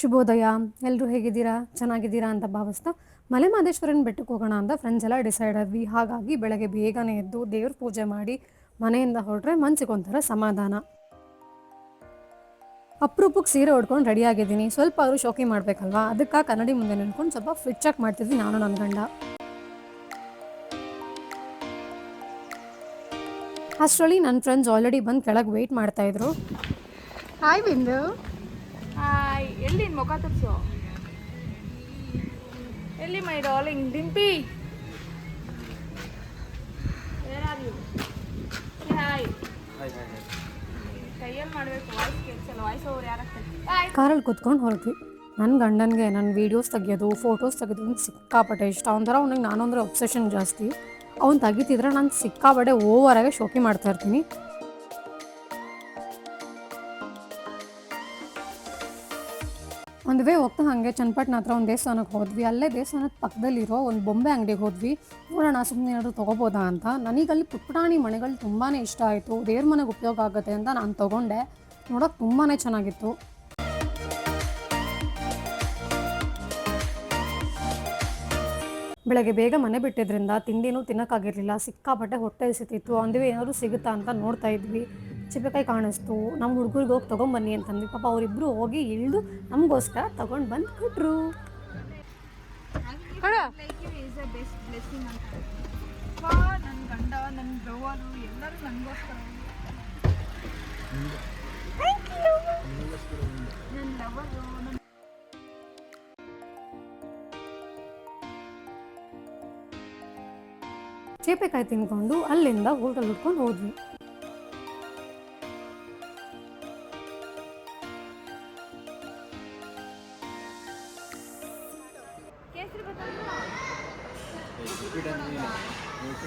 ಶುಭೋದಯ. ಎಲ್ಲರೂ ಹೇಗಿದ್ದೀರಾ? ಚೆನ್ನಾಗಿದ್ದೀರಾ ಅಂತ ಭಾವಿಸ್ತಾ ಮಲೆ ಮಹದೇಶ್ವರನ ಬೆಟ್ಟಕ್ಕೆ ಹೋಗೋಣ ಅಂತ ಫ್ರೆಂಡ್ಸ್ ಎಲ್ಲ ಡಿಸೈಡ್ ಆದ್ವಿ. ಹಾಗಾಗಿ ಬೆಳಗ್ಗೆ ಬೇಗನೆ ಎದ್ದು ದೇವ್ರ ಪೂಜೆ ಮಾಡಿ ಮನೆಯಿಂದ ಹೊರಟ್ರೆ ಮನ್ಸಿಗೊಂಥರ ಸಮಾಧಾನ. ಅಪ್ರೂಪಕ್ಕೆ ಸೀರೆ ಉಡ್ಕೊಂಡು ರೆಡಿ ಆಗಿದ್ದೀನಿ. ಸ್ವಲ್ಪ ಅವರು ಶೋಕಿ ಮಾಡಬೇಕಲ್ವಾ? ಅದಕ್ಕೆ ಕನ್ನಡಿ ಮುಂದೆ ನಿಂತ್ಕೊಂಡು ಸ್ವಲ್ಪ ಫಿಟ್ ಚೆಕ್ ಮಾಡ್ತಿದ್ವಿ ನಾನು, ನನ್ನ ಗಂಡ. ಅಷ್ಟರಲ್ಲಿ ನನ್ನ ಫ್ರೆಂಡ್ಸ್ ಆಲ್ರೆಡಿ ಬಂದು ಕೆಳಗೆ ವೆಯ್ಟ್ ಮಾಡ್ತಾ ಇದ್ರು. ಹಾಯ್ ಬಿಂದು. ಎಲ್ಲಿ ಮುಖ ತೋರಿಸು ಎಲ್ಲಿ ಮೈ ಡಾರ್ಲಿಂಗ್? ಡಿಂಪಿ? ಹಾಯ್ ಕೈಯಲ್ಲಿ ಮಾಡಬೇಕು ವಾಯ್ಸ್ ಕೇಳಿಸಲ್ಲ ವಾಯ್ಸ್ ಓವರ್ ಕಾರಲ್ಲಿ ಕುತ್ಕೊಂಡು ಹೊರಟ್ವಿ. ನನ್ನ ಗಂಡನಿಗೆ ನನ್ನ ವೀಡಿಯೋಸ್ ತೆಗಿಯೋದು ಫೋಟೋಸ್ ತೆಗೆದು ಸಿಕ್ಕಾಪಟ್ಟೆ ಇಷ್ಟ. ಒಂಥರ ಅವ್ನಿಗೆ ನಾನು ಅಂದರೆ ಒಬ್ಸೆಷನ್ ಜಾಸ್ತಿ. ಅವ್ನು ತೆಗಿತಿದ್ರೆ ನಾನು ಸಿಕ್ಕಾಪಟ್ಟೆ ಓವರಾಗೆ ಶೋಕಿ ಮಾಡ್ತಾ ಒಂದು ವೇ ಹೋಗ್ತಾ ಹಾಗೆ ಚನ್ನಪಟ್ಟಣ ಹತ್ರ ಒಂದು ದೇವಸ್ಥಾನಕ್ಕೆ ಹೋದ್ವಿ. ಅಲ್ಲೇ ದೇವಸ್ಥಾನದ ಪಕ್ಕದಲ್ಲಿರೋ ಒಂದು ಬೊಂಬೆ ಅಂಗಡಿಗೆ ಹೋದ್ವಿ. ನೋಡೋಣ ಸುಮ್ಮನೆ ಏನಾದರೂ ತೊಗೋಬೋದಾ ಅಂತ. ನನಗಲ್ಲಿ ಪುಟ್ಪುಟಾಣಿ ಮನೆಗಳು ತುಂಬಾ ಇಷ್ಟ ಆಯಿತು. ದೇವ್ರ ಮನೆಗೆ ಉಪಯೋಗ ಆಗುತ್ತೆ ಅಂತ ನಾನು ತೊಗೊಂಡೆ. ನೋಡೋಕೆ ತುಂಬಾ ಚೆನ್ನಾಗಿತ್ತು. ಬೆಳಗ್ಗೆ ಬೇಗ ಮನೆ ಬಿಟ್ಟಿದ್ರಿಂದ ತಿಂಡಿನೂ ತಿನ್ನೋಕ್ಕಾಗಿರಲಿಲ್ಲ ಸಿಕ್ಕಾಪಟ್ಟೆ ಹೊಟ್ಟೆ ಎಸಿತಿತ್ತು ಅಂದಿವೆ ಏನಾದರೂ ಸಿಗುತ್ತಾ ಅಂತ ನೋಡ್ತಾ ಇದ್ವಿ. ಚಿಪ್ಪೆಕಾಯಿ ಕಾಣಿಸ್ತು ನಮ್ಮ ಹುಡುಗರಿಗೆ ಹೋಗಿ ತೊಗೊಂಬನ್ನಿ ಅಂತಂದ್ವಿ ಪಾಪ ಅವರಿಬ್ಬರು ಹೋಗಿ ಇಳಿದು ನಮಗೋಸ್ಕರ ತೊಗೊಂಡು ಬಂದು ಕೊಟ್ರು. ನನ್ನ ಗಂಡ ನನ್ನ ಬ್ರವರು ಎಲ್ಲರೂ ನನಗೋಸ್ಕರ ನನ್ನ ಲವರು ಚೇಪೆಕಾಯಿ ತಿನ್ಕೊಂಡು ಅಲ್ಲಿಂದ ಹೋಟೆಲ್ ಹುಡ್ಕೊಂಡು ಹೋದ್ವಿ.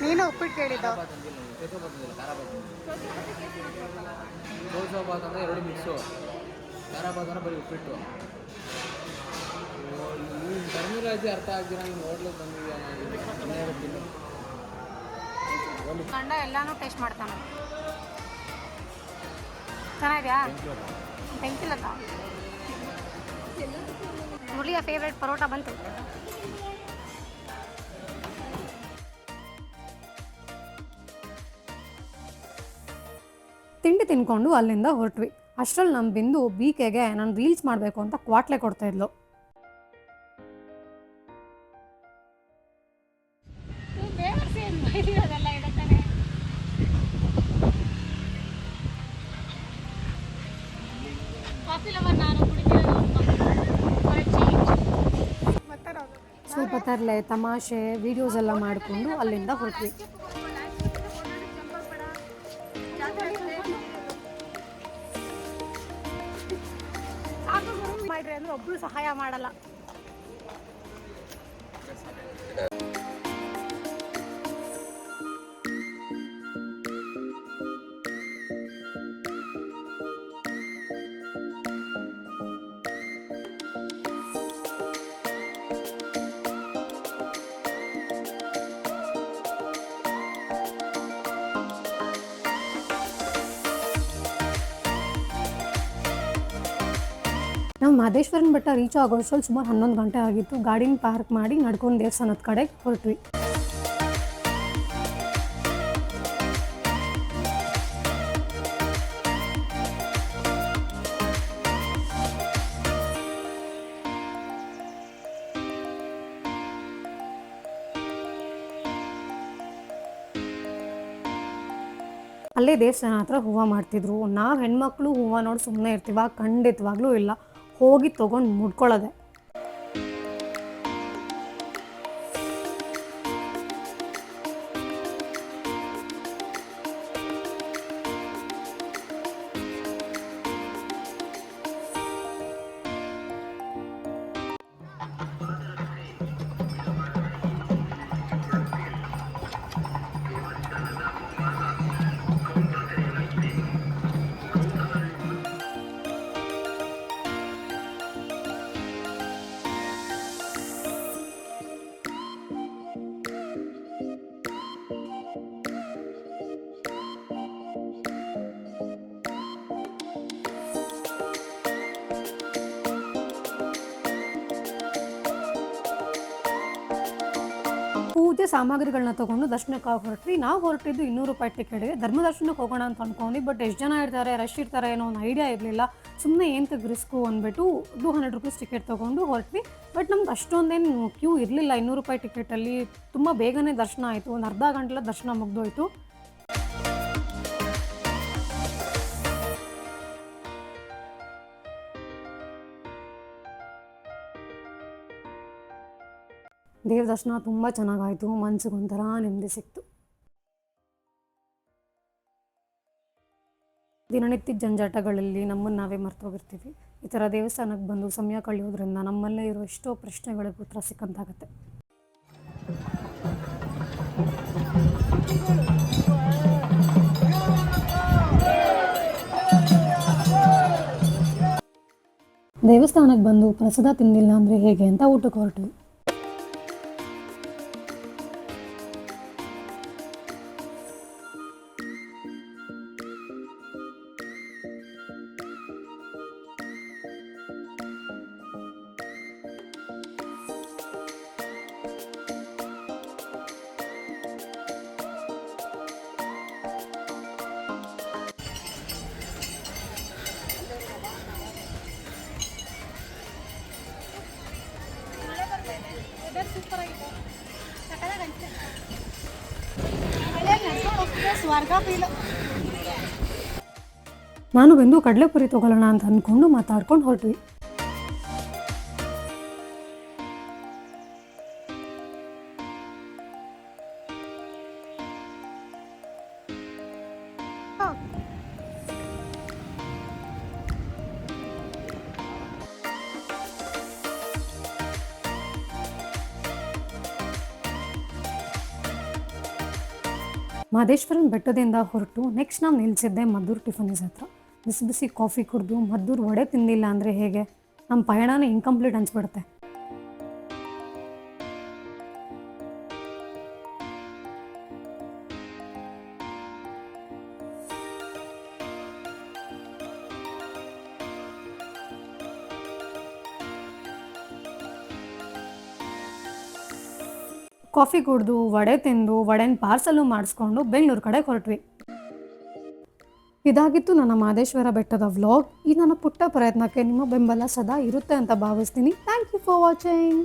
ನೀನು ಉಪ್ಪಿಟ್ಟು ಕೇಳಿದ್ದು. ಬಾತ್ ಅಂದರೆ ಎರಡು ಮಿಕ್ಸು ಬಾತ್ ಅಂದರೆ ಬರೀ ಉಪ್ಪಿಟ್ಟು. ನೀನು ಟರ್ಮಿನಾಲಜಿ ಅರ್ಥ ಆಗ್ದಿರ ನೀನು ಹೋಟ್ಲಿಗೆ ಹೇಳ್ತೀನಿ ಗಂಡ ಎಲ್ಲಾನು ಟೇಸ್ಟ್ ಮಾಡ್ತಾನೆ. ಚೆನ್ನಾಗಿದ್ಯಾ? ಬೆಂಕಿಲತ್ತ ಮುರಳಿಯ ಫೇವ್ರೆಟ್ ಪರೋಟ ಬಂತು. ತಿಂಡಿ ತಿನ್ಕೊಂಡು ಅಲ್ಲಿಂದ ಹೊರಟ್ವಿ. ಅಷ್ಟರಲ್ಲಿ ನಮ್ಮ ಬಿಂದು ಬೀಕೆಗೆ ನಾನು ರೀಲ್ಸ್ ಮಾಡಬೇಕು ಅಂತ ಕ್ವಾಟ್ಲೆ ಕೊಡ್ತಾ ಇದ್ಲು. ಸ್ವಲ್ಪ ತರಲೆ ತಮಾಷೆ ವಿಡಿಯೋಸ್ ಎಲ್ಲ ಮಾಡಿಕೊಂಡು ಅಲ್ಲಿಂದ ಹೊರಟ್ವಿ. ಮಾಡ್ರಿ ಅಂದ್ರೆ ಒಬ್ರು ಸಹಾಯ ಮಾಡಲ್ಲ. ನಾವು ಮಹದೇಶ್ವರನ ಬೆಟ್ಟ ರೀಚ್ ಆಗೋಷ್ಟರಲ್ಲಿ ಸುಮಾರು ಹನ್ನೊಂದು ಗಂಟೆ ಆಗಿತ್ತು. ಗಾಡಿನ ಪಾರ್ಕ್ ಮಾಡಿ ನಡ್ಕೊಂಡು ದೇವಸ್ಥಾನದ ಕಡೆ ಹೊರಟ್ವಿ. ಅಲ್ಲೇ ದೇವಸ್ಥಾನ ಹತ್ರ ಹೂವು ಮಾಡ್ತಿದ್ರು. ನಾವು ಹೆಣ್ಮಕ್ಳು ಹೂವು ನೋಡಿ ಸುಮ್ಮನೆ ಇರ್ತೀವ, ಖಂಡಿತವಾಗ್ಲೂ ಇಲ್ಲ. ಹೋಗಿ ತೊಗೊಂಡು ಮುಡ್ಕೊಳ್ಳೋದೆ. ಪೂಜೆ ಸಾಮಗ್ರಿಗಳನ್ನ ತೊಗೊಂಡು ದರ್ಶನಕ್ಕೆ ಹೊರಟ್ವಿ. ನಾವು ಹೊರಟಿದ್ದು ಇನ್ನೂರು ರೂಪಾಯಿ ಟಿಕೆಟ್ಗೆ ಧರ್ಮ ದರ್ಶನಕ್ಕೆ ಹೋಗೋಣ ಅಂತ ಅನ್ಕೊಂಡ್ವಿ ಬಟ್ ಎಷ್ಟು ಜನ ಇರ್ತಾರೆ ರಶ್ ಇರ್ತಾರೆ ಏನೋ ಒಂದು ಐಡಿಯಾ ಇರಲಿಲ್ಲ. ಸುಮ್ಮನೆ ಏನು ರಿಸ್ಕು ಅಂದ್ಬಿಟ್ಟು ಟೂ ಹಂಡ್ರೆಡ್ ರುಪೀಸ್ ಟಿಕೆಟ್ ತೊಗೊಂಡು ಹೊರಟ್ವಿ. ಬಟ್ ನಮ್ಗೆ ಅಷ್ಟೊಂದೇನು ಕ್ಯೂ ಇರಲಿಲ್ಲ. ಇನ್ನೂರು ರೂಪಾಯಿ ಟಿಕೆಟಲ್ಲಿ ತುಂಬ ಬೇಗನೆ ದರ್ಶನ ಆಯಿತು. ಒಂದು ಅರ್ಧ ಗಂಟೆಲ್ಲ ದರ್ಶನ ಮುಗ್ದೋಯ್ತು. ದೇವ್ರ ದರ್ಶನ ತುಂಬ ಚೆನ್ನಾಗಾಯಿತು, ಮನ್ಸಿಗೊಂಥರ ನೆಮ್ಮದಿ ಸಿಕ್ತು. ದಿನನಿತ್ಯದ ಜಂಜಾಟಗಳಲ್ಲಿ ನಮ್ಮನ್ನು ನಾವೇ ಮರ್ತೋಗಿರ್ತೀವಿ ಈ ಥರ ದೇವಸ್ಥಾನಕ್ಕೆ ಬಂದು ಸಮಯ ಕಳೆಯೋದ್ರಿಂದ ನಮ್ಮಲ್ಲೇ ಇರೋ ಎಷ್ಟೋ ಪ್ರಶ್ನೆಗಳಿಗೆ ಉತ್ತರ ಸಿಕ್ಕಂತಾಗತ್ತೆ. ದೇವಸ್ಥಾನಕ್ಕೆ ಬಂದು ಪ್ರಸಾದ ತಿಂದಿಲ್ಲ ಅಂದರೆ ಹೇಗೆ ಅಂತ ಊಟಕ್ಕೆ ಹೊರಟ್ವಿ ನಾನು ಬಂದು ಕಡಲೆಪುರಿ ತಗೊಳ್ಳೋಣ ಅಂತ ಅಂದ್ಕೊಂಡು ಮಾತಾಡ್ಕೊಂಡು ಹೊರಟ್ವಿ. ಮಹದೇಶ್ವರನ ಬೆಟ್ಟದಿಂದ ಹೊರಟು ನೆಕ್ಸ್ಟ್ ನಾವು ನಿಲ್ಲಿಸಿದ್ದೆ ಮದ್ದೂರು ಟಿಫನಿಸ್ ಹತ್ರ. ಬಿಸಿ ಬಿಸಿ ಕಾಫಿ ಕುಡಿದು ಮದ್ದೂರು ವಡೆ ತಿಂದಿಲ್ಲ ಅಂದರೆ ಹೇಗೆ? ನಮ್ಮ ಪಯಣನೇ ಇನ್ಕಂಪ್ಲೀಟ್ ಅನ್ಸ್ಬಿಡುತ್ತೆ. ಕಾಫಿ ಕುಡಿದು, ವಡೆ ತಿಂದು, ವಡೆನ ಪಾರ್ಸಲು ಮಾಡಿಸ್ಕೊಂಡು ಬೆಂಗಳೂರು ಕಡೆ ಹೊರಟ್ವಿ. ಇದಾಗಿತ್ತು ನನ್ನ ಮಾದೇಶ್ವರ ಬೆಟ್ಟದ ವ್ಲಾಗ್. ಈ ನನ್ನ ಪುಟ್ಟ ಪ್ರಯತ್ನಕ್ಕೆ ನಿಮ್ಮ ಬೆಂಬಲ ಸದಾ ಇರುತ್ತೆ ಅಂತ ಭಾವಿಸ್ತೀನಿ. Thank you for watching